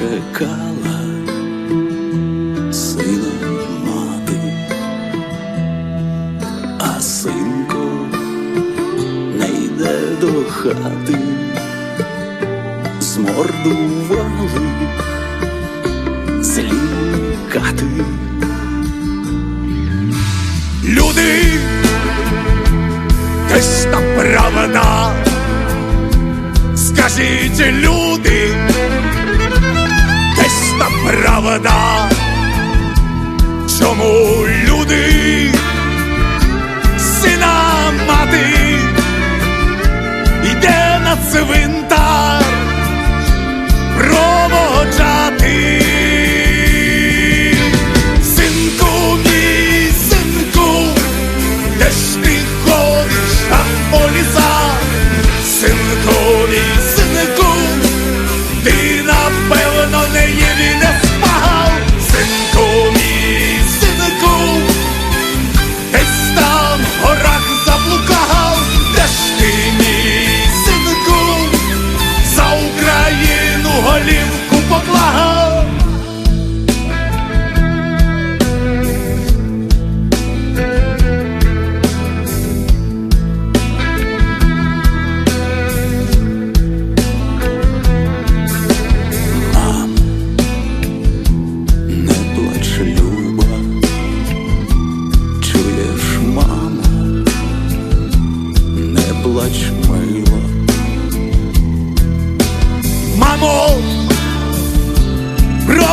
чекала сина мати, а синко не йде до хати, змордували злі кати. Люди, десь та правда. Скажіть, люди, правда. Чому люди, сина мати, йде на цвинтар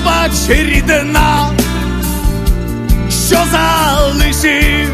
пробач рідина, що залишив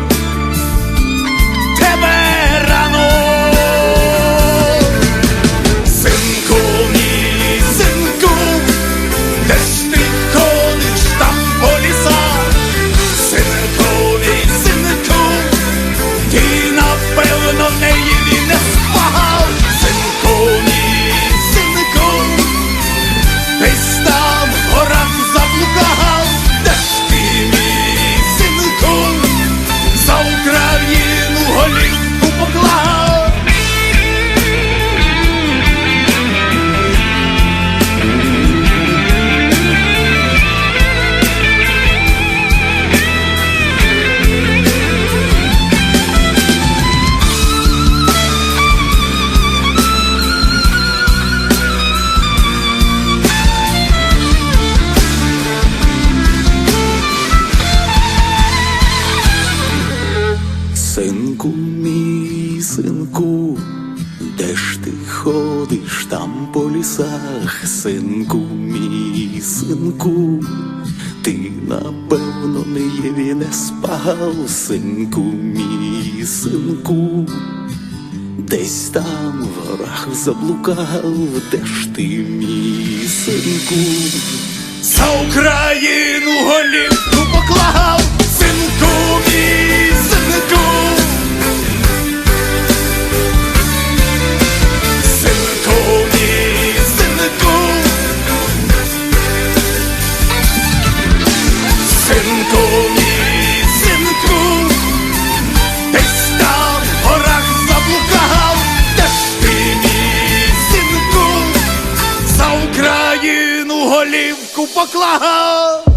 синку, де ж ти ходиш там по лісах, синку, мій синку, ти напевно не і не спав, синку, мій синку. Десь там в горах заблукав, де ж ти, мій синку? За Україну голівку поклав, Україну поклав.